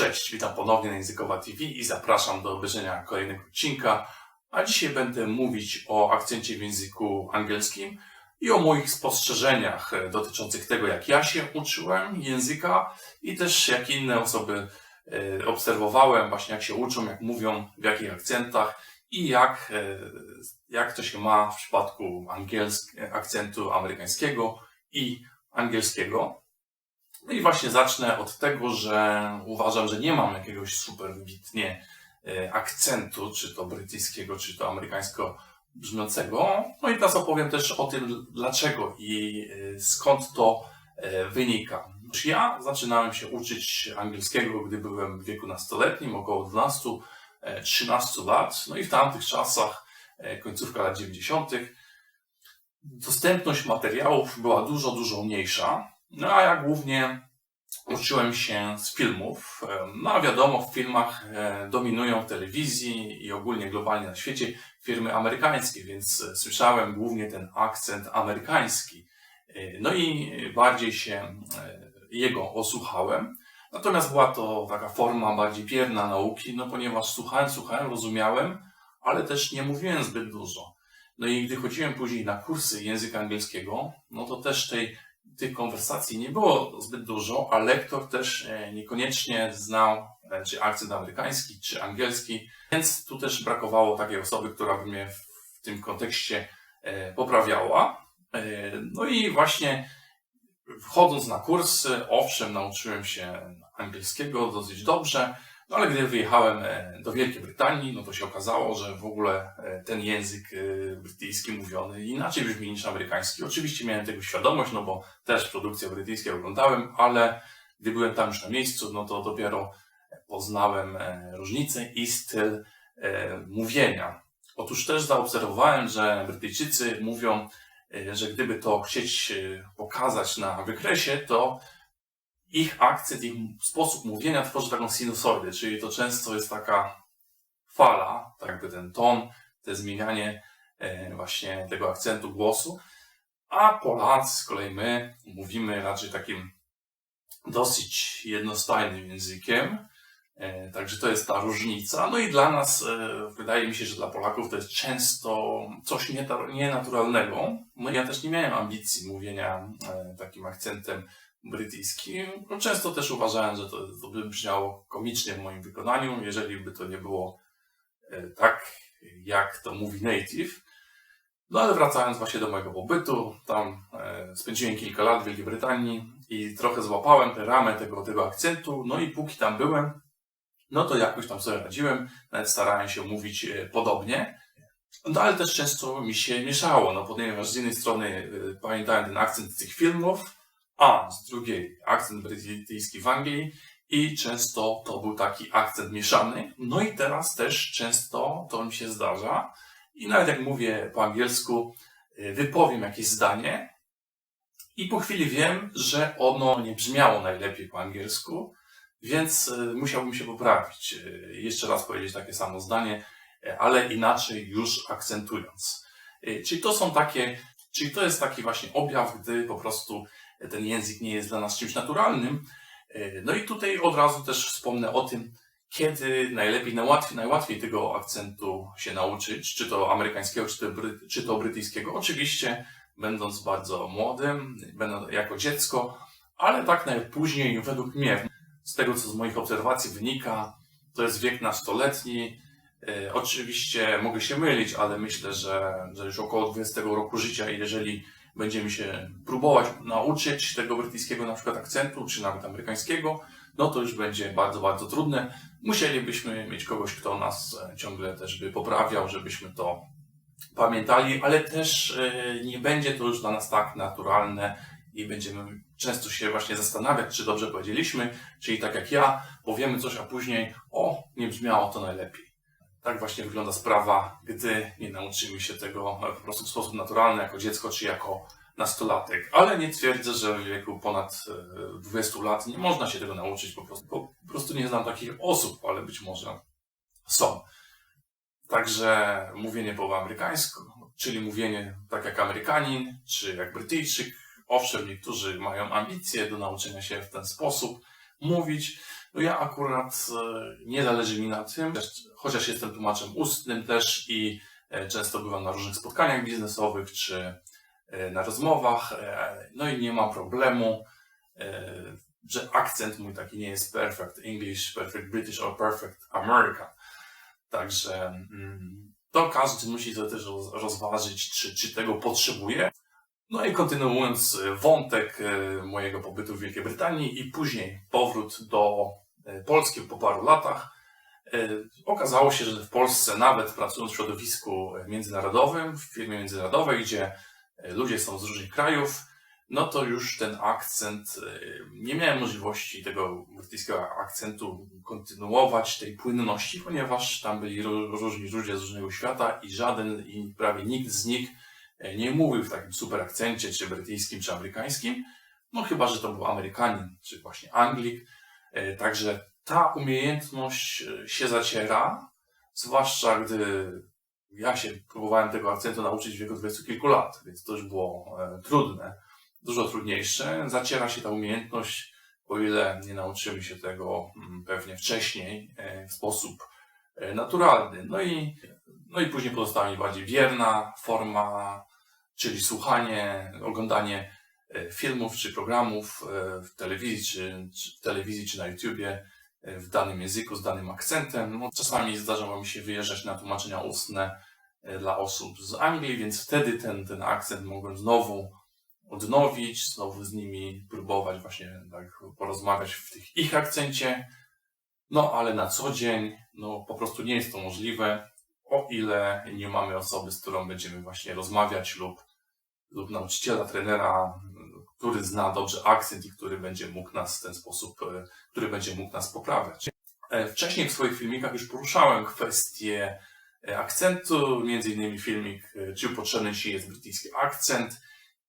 Cześć, witam ponownie na Językowa TV i zapraszam do obejrzenia kolejnego odcinka. A dzisiaj będę mówić o akcencie w języku angielskim i o moich spostrzeżeniach dotyczących tego, jak ja się uczyłem języka i też jak inne osoby e, obserwowałem, właśnie jak się uczą, jak mówią, w jakich akcentach i jak, e, jak to się ma w przypadku angielsk- akcentu amerykańskiego i angielskiego. No i właśnie zacznę od tego, że uważam, że nie mam jakiegoś super wybitnie e, akcentu, czy to brytyjskiego, czy to amerykańsko brzmiącego. No i teraz opowiem też o tym, dlaczego i e, skąd to e, wynika. Ja zaczynałem się uczyć angielskiego, gdy byłem w wieku nastoletnim, około 12-13 lat. No i w tamtych czasach, końcówka lat 90., dostępność materiałów była dużo, dużo mniejsza. No a ja głównie uczyłem się z filmów. No a wiadomo, w filmach e, dominują w telewizji i ogólnie globalnie na świecie firmy amerykańskie, więc e, słyszałem głównie ten akcent amerykański. E, No i bardziej się jego osłuchałem. Natomiast była to taka forma bardziej bierna nauki, no ponieważ słuchałem, słuchałem, rozumiałem, ale też nie mówiłem zbyt dużo. No i gdy chodziłem później na kursy języka angielskiego, no to też tej tych konwersacji nie było zbyt dużo, a lektor też e, niekoniecznie znał e, czy akcent amerykański, czy angielski, więc tu też brakowało takiej osoby, która by mnie w tym kontekście e, poprawiała. No i właśnie wchodząc na kursy, owszem, nauczyłem się angielskiego dosyć dobrze, no ale gdy wyjechałem e, do Wielkiej Brytanii, no to się okazało, że w ogóle e, ten język e, brytyjski mówiony inaczej brzmi niż amerykański. Oczywiście miałem tego świadomość, no bo też produkcje brytyjskie oglądałem, ale gdy byłem tam już na miejscu, no to dopiero poznałem e, różnicę i styl mówienia. Otóż też zaobserwowałem, że Brytyjczycy mówią, że gdyby to chcieć pokazać na wykresie, to ich akcent, ich sposób mówienia tworzy taką sinusoidę, czyli to często jest taka fala, tak jakby ten ton, te zmienianie e, właśnie tego akcentu głosu, a Polacy z kolei my mówimy raczej takim dosyć jednostajnym językiem, e, także to jest ta różnica. No i dla nas, e, wydaje mi się, że dla Polaków to jest często coś nienaturalnego. No ja też nie miałem ambicji mówienia takim akcentem brytyjskim. No, często też uważałem, że to, to by brzmiało komicznie w moim wykonaniu, jeżeli by to nie było e, tak, jak to mówi native. No ale wracając właśnie do mojego pobytu, tam e, spędziłem kilka lat w Wielkiej Brytanii i trochę złapałem tę ramę tego, tego akcentu, no i póki tam byłem, no to jakoś tam sobie radziłem, nawet starałem się mówić e, podobnie. No ale też często mi się mieszało, no ponieważ z jednej strony pamiętałem ten akcent z tych filmów, a z drugiej akcent brytyjski w Anglii i często to był taki akcent mieszany. No i teraz też często to mi się zdarza i nawet jak mówię po angielsku, y, wypowiem jakieś zdanie i po chwili wiem, że ono nie brzmiało najlepiej po angielsku, więc y, musiałbym się poprawić. y, Jeszcze raz powiedzieć takie samo zdanie, ale inaczej już akcentując. Czyli to są takie, czyli to jest taki właśnie objaw, gdy po prostu ten język nie jest dla nas czymś naturalnym. E, No i tutaj od razu też wspomnę o tym, kiedy najlepiej, najłatwiej, najłatwiej tego akcentu się nauczyć, czy to amerykańskiego, czy to, bry, czy to brytyjskiego. Oczywiście, będąc bardzo młodym, będąc jako dziecko, ale tak najpóźniej, według mnie, z tego co z moich obserwacji wynika, to jest wiek nastoletni. E, Oczywiście mogę się mylić, ale myślę, że, że już około 20 roku życia, jeżeli będziemy się próbować nauczyć tego brytyjskiego na przykład akcentu, czy nawet amerykańskiego, no to już będzie bardzo, bardzo trudne. Musielibyśmy mieć kogoś, kto nas e, ciągle też by poprawiał, żebyśmy to pamiętali, ale też e, nie będzie to już dla nas tak naturalne i będziemy często się właśnie zastanawiać, czy dobrze powiedzieliśmy, czyli tak jak ja, powiemy coś, a później, o, nie brzmiało to najlepiej. Tak właśnie wygląda sprawa, gdy nie nauczymy się tego e, po prostu w sposób naturalny, jako dziecko czy jako nastolatek. Ale nie twierdzę, że w wieku ponad e, 20 lat nie można się tego nauczyć, po prostu, po prostu nie znam takich osób, ale być może są. Także mówienie po amerykańsku, czyli mówienie tak jak Amerykanin, czy jak Brytyjczyk. Owszem, niektórzy mają ambicje do nauczenia się w ten sposób mówić, No ja akurat e, nie zależy mi na tym, chociaż jestem tłumaczem ustnym też i e, często bywam na różnych spotkaniach biznesowych czy e, na rozmowach, no i nie ma problemu, że akcent mój taki nie jest perfect English, perfect British or perfect American. Także mm, to każdy musi to też roz- rozważyć, czy, czy tego potrzebuje. No i kontynuując e, wątek e, mojego pobytu w Wielkiej Brytanii i później powrót do e, Polski po paru latach, okazało się, że w Polsce, nawet pracując w środowisku międzynarodowym, w firmie międzynarodowej, gdzie ludzie są z różnych krajów, no to już ten akcent, nie miałem możliwości tego brytyjskiego akcentu kontynuować, tej płynności, ponieważ tam byli ró- różni ludzie z różnego świata i żaden i prawie nikt z nich nie mówił w takim super akcencie, czy brytyjskim, czy amerykańskim, no chyba, że to był Amerykanin, czy właśnie Anglik. E, Także ta umiejętność e, się zaciera, zwłaszcza gdy ja się próbowałem tego akcentu nauczyć w wieku dwudziestu kilku lat, więc to już było e, trudne, dużo trudniejsze. Zaciera się ta umiejętność, o ile nie nauczymy się tego mm, pewnie wcześniej e, w sposób e, naturalny. No i, no i później pozostała mi bardziej wierna forma, czyli słuchanie, oglądanie e, filmów czy programów e, w telewizji, czy, czy w telewizji, czy na YouTubie e, w danym języku, z danym akcentem. No, czasami zdarzało mi się wyjeżdżać na tłumaczenia ustne dla osób z Anglii, więc wtedy ten, ten akcent mogłem znowu odnowić, znowu z nimi próbować właśnie tak porozmawiać w tych ich akcencie. No ale na co dzień, no po prostu nie jest to możliwe, o ile nie mamy osoby, z którą będziemy właśnie rozmawiać lub, lub nauczyciela, trenera, który zna dobrze akcent i który będzie mógł nas w ten sposób, e, który będzie mógł nas poprawiać. E, Wcześniej w swoich filmikach już poruszałem kwestię e, akcentu, między innymi filmik, czy potrzebny Ci jest brytyjski akcent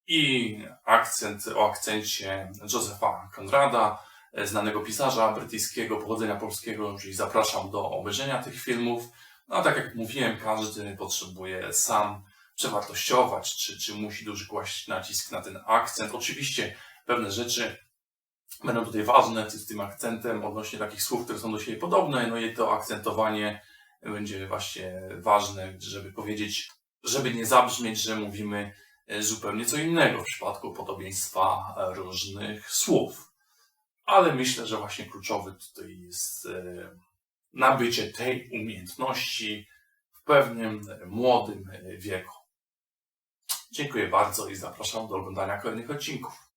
i akcent o akcencie Josepha Conrada, znanego pisarza brytyjskiego pochodzenia polskiego, czyli zapraszam do obejrzenia tych filmów. No a tak jak mówiłem, każdy potrzebuje sam przewartościować, czy, czy musi duży kłaść nacisk na ten akcent. Oczywiście pewne rzeczy będą tutaj ważne z tym akcentem odnośnie takich słów, które są do siebie podobne, no i to akcentowanie będzie właśnie ważne, żeby powiedzieć, żeby nie zabrzmieć, że mówimy e, zupełnie co innego w przypadku podobieństwa e, różnych słów. Ale myślę, że właśnie kluczowy tutaj jest e, nabycie tej umiejętności w pewnym młodym wieku. Dziękuję bardzo i zapraszam do oglądania kolejnych odcinków.